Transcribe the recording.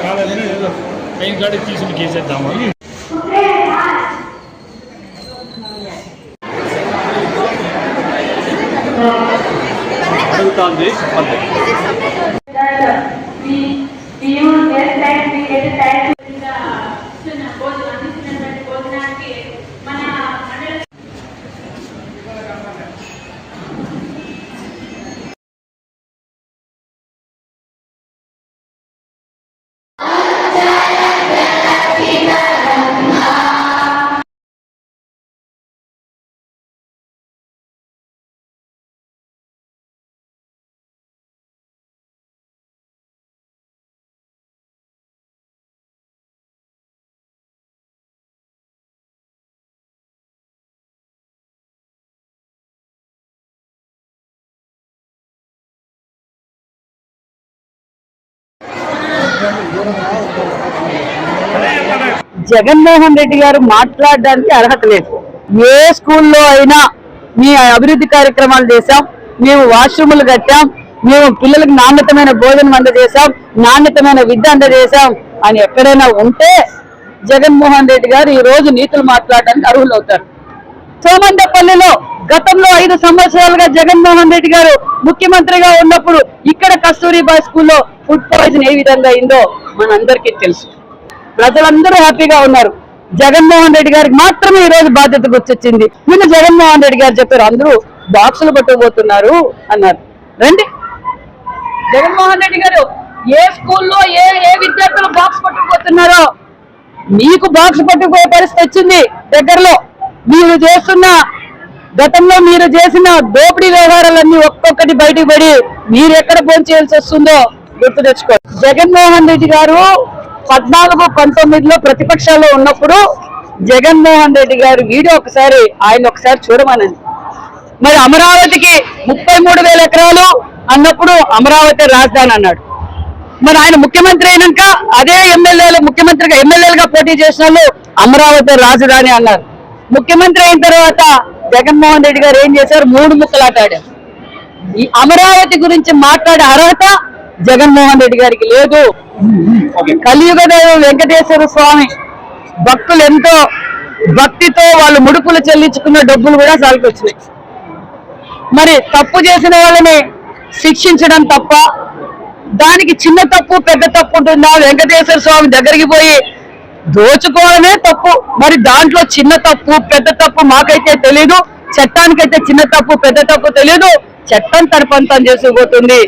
కాలేదని పైన కాడికి తీసుకుని కేసేద్దామని అడుగుతోంది చెప్పండి జగన్మోహన్ రెడ్డి గారు మాట్లాడడానికి అర్హత లేదు. ఏ స్కూల్లో అయినా మీ అభివృద్ధి కార్యక్రమాలు చేశాం మేము వాష్రూములు కట్టాం మేము పిల్లలకు నాణ్యతమైన భోజనం అందజేశాం నాణ్యతమైన విద్య అందజేశాం అని ఎక్కడైనా ఉంటే జగన్మోహన్ రెడ్డి గారు ఈ రోజు నీతులు మాట్లాడడానికి అర్హులు అవుతారు సోమందపల్లిలో గతంలో ఐదు సంవత్సరాలుగా జగన్మోహన్ రెడ్డి గారు ముఖ్యమంత్రిగా ఉన్నప్పుడు ఇక్కడ కస్తూరిబా స్కూల్లో ఫుడ్ పాయిజన్ ఏ విధంగా అయిందో మనందరికీ తెలుసు. ప్రజలందరూ హ్యాపీగా ఉన్నారు. జగన్మోహన్ రెడ్డి గారికి మాత్రమే ఈ రోజు బాధ్యత గుర్తొచ్చింది. నిన్న జగన్మోహన్ రెడ్డి గారు చెప్పారు అందరూ బాక్సులు పట్టుకుపోతున్నారు అన్నారు. రండి. జగన్మోహన్ రెడ్డి గారు ఏ స్కూల్లో ఏ ఏ విద్యార్థులు బాక్స్ పట్టుకుపోతున్నారో మీకు బాక్స్ పట్టుకుపోయే పరిస్థితి వచ్చింది దగ్గరలో. మీరు చేస్తున్న గతంలో మీరు చేసిన దోపిడీ వ్యవహారాలన్నీ ఒక్కొక్కటి బయటికి పడి మీరు ఎక్కడ చేయాల్సి వస్తుందో గుర్తు తెచ్చుకో. జగన్మోహన్ రెడ్డి గారు పద్నాలుగు పంతొమ్మిదిలో ప్రతిపక్షాల్లో ఉన్నప్పుడు జగన్మోహన్ రెడ్డి గారు వీడియో ఒకసారి ఆయన ఒకసారి చూడమనండి. మరి అమరావతికి ముప్పై మూడు వేల ఎకరాలు అన్నప్పుడు అమరావతి రాజధాని అన్నాడు. మరి ఆయన ముఖ్యమంత్రి అయినాక అదే ఎమ్మెల్యేలు ముఖ్యమంత్రిగా ఎమ్మెల్యేలుగా పోటీ చేసిన అమరావతి రాజధాని అన్నారు. ముఖ్యమంత్రి అయిన తర్వాత జగన్మోహన్ రెడ్డి గారు ఏం చేశారు? మూడు ముక్కలాటాడారు. ఈ అమరావతి గురించి మాట్లాడే అర్హత జగన్మోహన్ రెడ్డి గారికి లేదు. కలియుగ దైవం వెంకటేశ్వర స్వామి భక్తులు ఎంతో భక్తితో వాళ్ళు ముడుపులు చెల్లించుకున్న డబ్బులు కూడా వచ్చినాయి. మరి తప్పు చేసిన వాళ్ళని శిక్షించడం తప్ప దానికి చిన్న తప్పు పెద్ద తప్పు ఉంటుందా? వెంకటేశ్వర స్వామి దగ్గరికి పోయి దోచుకోవడమే తప్పు. మరి దాంట్లో చిన్న తప్పు పెద్ద తప్పు మాకైతే తెలియదు చట్టానికైతే చిన్న తప్పు పెద్ద తప్పు తెలియదు చట్టం తరపంతం చేసుకుపోతుంది.